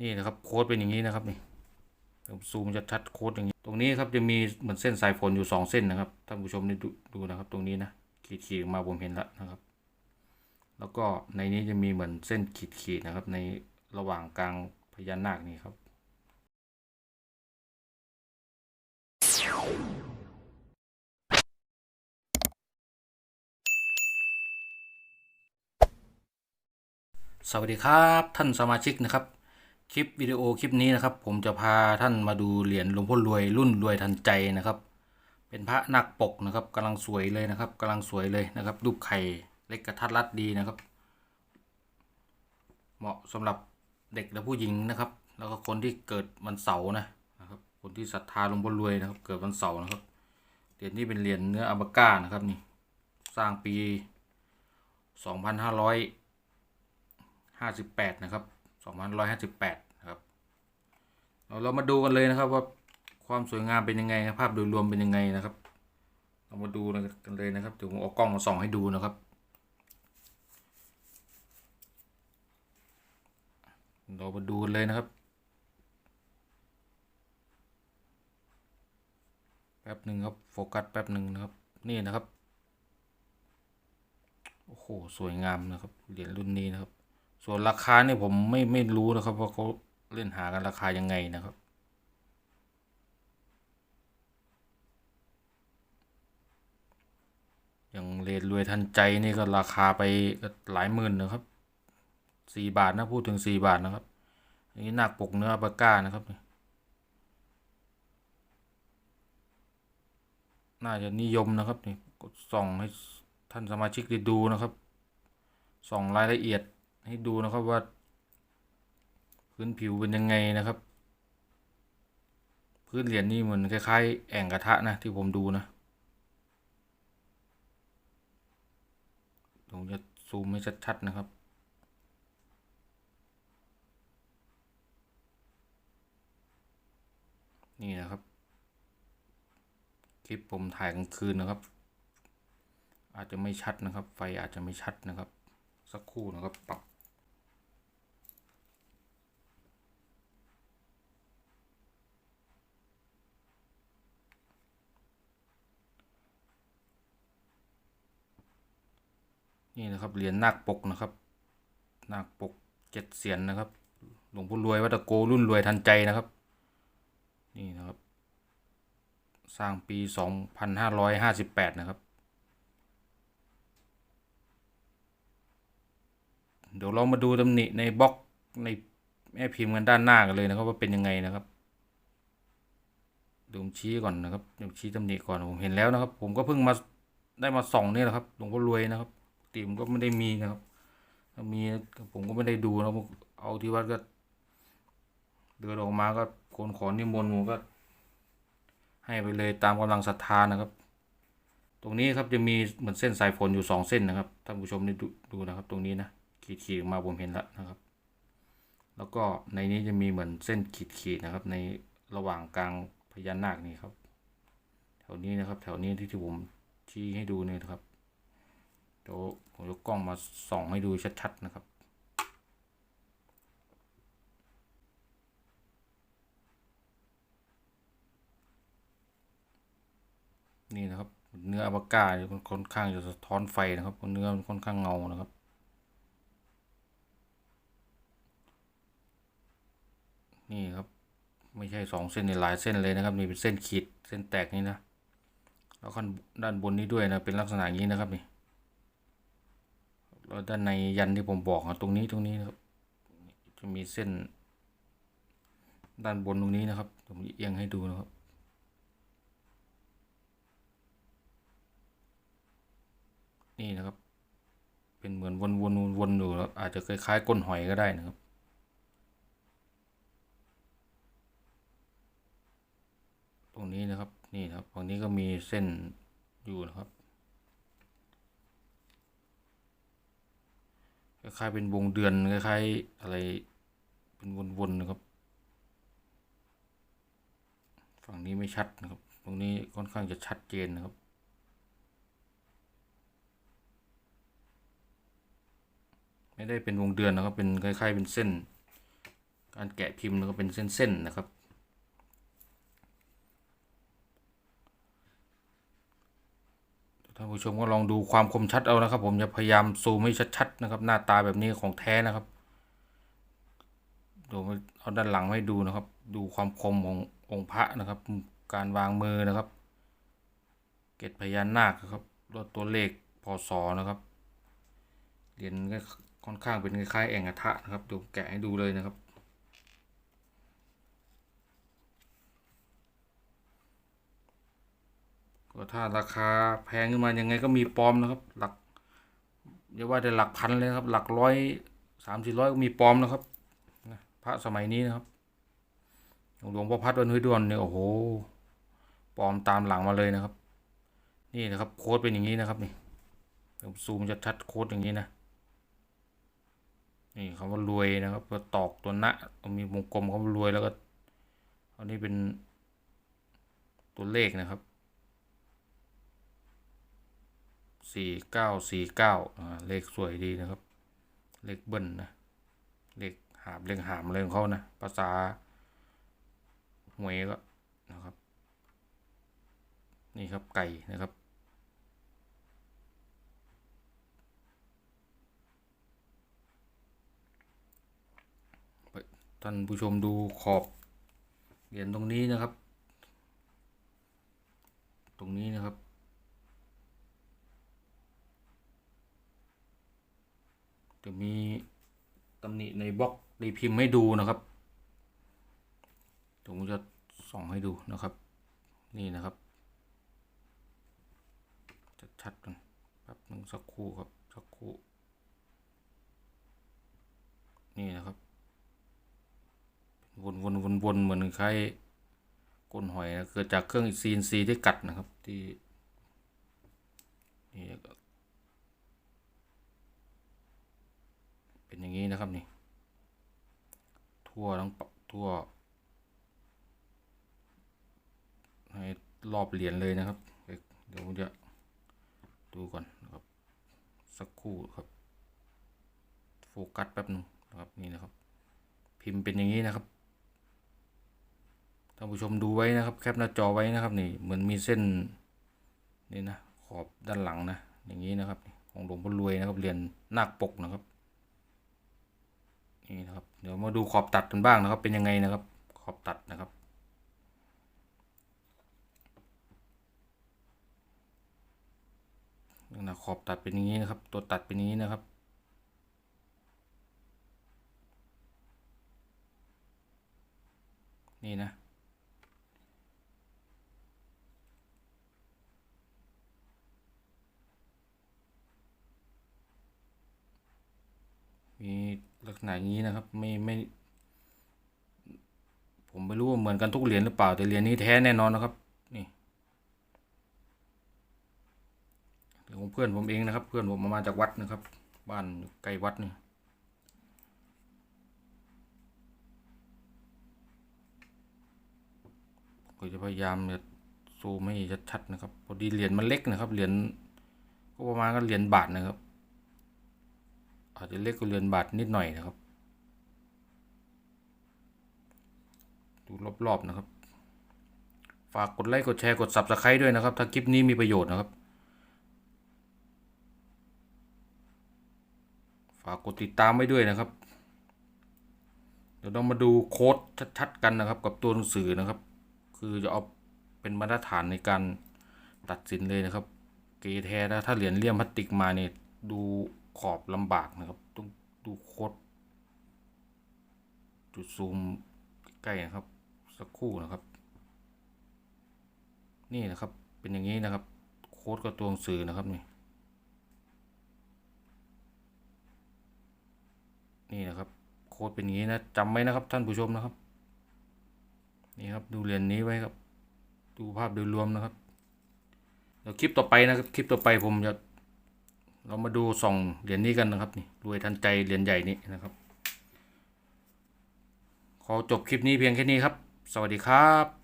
นี่นะครับโค้ดเป็นอย่างนี้นะครับนี่ผมซูมจะชัดโค้ดอย่างนี้ ตรงนี้ครับจะมีเหมือนเส้นสายฝนอยู่สองเส้นนะครับท่านผู้ชมด้ดูดูนะครับ ตรงนี้นะขีดขีดมาผมเห็นแล้วนะครับ แล้วก็ในนี้จะมีเหมือนเส้นขีดขีดนะครับ ในระหว่างกลางพญานาคนี่ครับสวัสดีครับท่านสมาชิกนะครับ คลิปวิดีโอคลิปนี้นะครับ ผมจะพาท่านมาดูเหรียญหลวงพ่อรวยรุ่นรวยทันใจนะครับ เป็นพระนักปกนะครับกำลังสวยเลยนะครับกำลังสวยเลยนะครับ รูปไข่เล็กกระทัดรัดดีนะครับ เหมาะสำหรับเด็กและผู้หญิงนะครับ แล้วก็คนที่เกิดวันเสาร์นะนะครับ คนที่ศรัทธาหลวงพ่อรวยนะครับ เกิดวันเสาร์นะครับเหรียญนี้เป็นเหรียญเนื้ออับาก้านะครับนี่สร้างปี 2500ห้าสิบแปดนะครับ สองพันร้อยห้าสิบแปดครับเราเรามาดูกันเลยนะครับว่าความสวยงามเป็นยังไงภาพโดยรวมเป็นยังไงนะครับ เรามาดูกันเลยนะครับเดี๋ยวผมเอากล้องมาส่องให้ดูนะครับเรามาดูกันเลยนะครับแป๊บหนึ่งครับโฟกัสแป๊บหนึ่งนะครับ นี่นะครับ โอ้โห สวยงามนะครับเหรียญรุ่นนี้นะครับ ส่วนราคาเนี่ยผมไม่ไม่รู้นะครับว่าเขาเล่นหากันราคายังไงนะครับ อย่างเรทรวยทันใจนี่ก็ราคาไปหลายหมื่นนะครับสี่บาทนะพูดถึงสี่บาทนะครับอันนี้หนักปกเนื้ออัลาก้านะครับนี่น่าจะนิยมนะครับนี่กดส่องให้ท่านสมาชิกได้ดูนะครับ ส่องรายละเอียด ให้ดูนะครับว่าพื้นผิวเป็นยังไงนะครับ พื้นเหรียญนี่เหมือนคล้ายๆ แอ่งกระทะนะที่ผมดูนะผมจะซูมให้ชัดๆนะครับนี่นะครับ คลิปผมถ่ายกลางคืนนะครับ อาจจะไม่ชัดนะครับ ไฟอาจจะไม่ชัดนะครับ สักครู่นะครับปรับ นี่นะครับเหรียญนาคปกนะครับนาคปกเจ็ดเสียนนะครับ หลวงพ่อรวยวัดตะโกรุ่นรวยทันใจนะครับ นี่นะครับ สร้างปีสองพันห้าร้อยห้าสิบแปดนะครับ เดี๋ยวเรามาดูตำหนิในบล็อกในแม่พิมพ์กันด้านหน้ากันเลยนะครับ ว่าเป็นยังไงนะครับดูผมชี้ก่อนนะครับเดี๋ยวชี้ตำหนิก่อนผมเห็นแล้วนะครับ ผมก็เพิ่งมาได้มาส่องนี่แหละครับหลวงพ่อรวยนะครับ ติผมก็ไม่ได้มีนะครับ ถ้ามีผมก็ไม่ได้ดูนะเอาที่วัดก็ เดินออกมาก็คนขอนิมนต์ผมก็ ให้ไปเลยตามกำลังศรัทธานะครับ ตรงนี้ครับจะมีเหมือนเส้นสายฝนอยู่สองเส้นนะครับท่านผู้ชมได้ดูดูนะครับ ตรงนี้นะขีดขีดมาผมเห็นแล้วนะครับ แล้วก็ในนี้จะมีเหมือนเส้นขีดขีดนะครับ ในระหว่างกลางพญานาคนี่ครับ แถวนี้นะครับ แถวนี้ที่ที่ผมชี้ให้ดูเนี่ยนะครับ เดี๋ยวผมยกกล้องมาส่องให้ดูชัดๆนะครับ นี่นะครับเนื้ออะบาก้าเนี่ยมันค่อนข้างจะสะท้อนไฟนะครับเนื้อมันค่อนข้างเงานะครับนี่ครับไม่ใช่สองเส้นนี่หลายเส้นเลยนะครับนี่เป็นเส้นขีดเส้นแตกนี่นะแล้วข้างด้านบนนี้ด้วยนะเป็นลักษณะอย่างนี้นะครับนี่ แล้วด้านในยันที่ผมบอกอะตรงนี้ตรงนี้นะครับ จะมีเส้น ด้านบนตรงนี้นะครับผมเอียงให้ดูนะครับนี่นะครับ เป็นเหมือนวนวนวนวนอยู่แล้วอาจจะคล้ายๆก้นหอยก็ได้นะครับ ตรงนี้นะครับ นี่ครับฝั่งนี้ก็มีเส้นอยู่นะครับ คล้ายๆเป็นวงเดือนคล้ายๆอะไรเป็นวนๆนะครับ ฝั่งนี้ไม่ชัดนะครับ ตรงนี้ค่อนข้างจะชัดเจนนะครับไม่ได้เป็นวงเดือนนะครับ เป็นคล้ายๆเป็นเส้น การแกะพิมพ์ก็เป็นเส้นๆนะครับ ท่าน ผู้ชมก็ลองดูความคมชัดเอานะครับ ผมจะพยายามซูมให้ชัดๆนะครับ หน้าตาแบบนี้ของแท้นะครับดูเอาด้านหลังให้ดูนะครับ ดูความคมขององค์พระนะครับ การวางมือนะครับ เกตพญานาคครับรถตัวเลขพศนะครับเหรียญก็ค่อนข้างเป็นคล้ายๆแองกระทะนะครับเดี๋ยวแกะให้ดูเลยนะครับ ถ้าราคาแพงขึ้นมายังไงก็มีปลอมนะครับ หลักอย่าว่าแต่หลักพันเลยครับ หลักร้อยสามสี่ร้อยก็มีปลอมนะครับพระสมัยนี้นะครับหลวงพ่อพัดวันห้วยดวนเนี่ยโอ้โหปลอมตามหลังมาเลยนะครับ นี่นะครับโค้ดเป็นอย่างนี้นะครับนี่ผมซูมจะชัดโค้ดอย่างนี้นะนี่คำว่ารวยนะครับตัวตอกตัวนะมีวงกลมคำว่ารวยแล้วก็อันนี้เป็นตัวเลขนะครับ สี่เก้าสี่เก้าเลขสวยดีนะครับ เลขเบิ้ลนะ เลขหาบเลขหามอะไรของเขานะ ภาษาหวยก็นะครับ นี่ครับไก่นะครับท่านผู้ชมดูขอบเหรียญตรงนี้นะครับ ตรงนี้นะครับ จะมีตำหนิในบล็อกในพิมพ์ให้ดูนะครับผมจะส่องให้ดูนะครับ นี่นะครับ จะชัดกันแป๊บหนึ่งสักครู่ครับสักครู่นี่นะครับ วนวนวนวนเหมือนคล้ายก้นหอยนะเกิดจากเครื่องซีนซีที่กัดนะครับที่นี่ เป็นอย่างนี้นะครับนี่ ทั่วทั้งปทั่วให้รอบเหรียญเลยนะครับ เดี๋ยวผมจะดูก่อนนะครับ สักครู่ครับ โฟกัสแป๊บหนึงนะครับนี่นะครับ พิมพ์เป็นอย่างนี้นะครับท่านผู้ชมดูไว้นะครับ แคปหน้าจอไว้นะครับนี่เหมือนมีเส้นนี่นะขอบด้านหลังนะอย่างนี้นะครับ ของหลวงพ่อรวยนะครับเหรียญนาคปกนะครับ นี่นะครับ เดี๋ยวมาดูขอบตัดกันบ้างนะครับ เป็นยังไงนะครับ ขอบตัดนะครับนี่นะขอบตัดเป็นอย่างนี้นะครับ ตัวตัดเป็นอย่างนี้นะครับนี่นะ มีลัก ษณะอย่างนี้นะครับ ไม่ไม่ ผมไม่รู้ว่าเหมือนกันทุกเหรียญหรือเปล่า แต่เหรียญนี้แท้แน่นอนนะครับ นี่ของเพื่อนผมเองนะครับ เพื่อนผมมามาจากวัดนะครับ บ้านใกล้วัดนี่ก็จะพยายามจะซูมให้ชัดๆนะครับ พอดีเหรียญมันเล็กนะครับ เหรียญก็ประมาณก็เหรียญบาทนะครับ อาจจะเล็กกว่าเหรียญบาทนิดหน่อยนะครับ ดูรอบๆนะครับ ฝากกดไลค์กดแชร์กด subscribe ด้วยนะครับ ถ้าคลิปนี้มีประโยชน์นะครับ ฝากกดติดตามไว้ด้วยนะครับ เดี๋ยวเรามาดูโค้ดชัดๆกันนะครับ กับตัวหนังสือนะครับ คือจะเอาเป็นมาตรฐานในการตัดสินเลยนะครับ เกแท้นะถ้าเหรียญเลี่ยมพลาสติกมาเนี่ยดู ขอบลำบากนะครับ ต้องดูโคดจุดซูมใกล้นะครับ สักครู่นะครับ นี่นะครับเป็นอย่างนี้นะครับ โค้ดกับตัวหนังสือนะครับนี่นี่นะครับ โค้ดเป็นอย่างนี้นะจำไว้นะครับท่านผู้ชมนะครับ นี่ครับดูเรียญนี้ไว้ครับ ดูภาพโดยรวมนะครับเดี๋ยวคลิปต่อไปนะครับ คลิปต่อไปผมจะ เรามาดูส่องเหรียญนี้กันนะครับนี่รวยทันใจเหรียญใหญ่นี้นะครับ ขอจบคลิปนี้เพียงแค่นี้ครับ สวัสดีครับ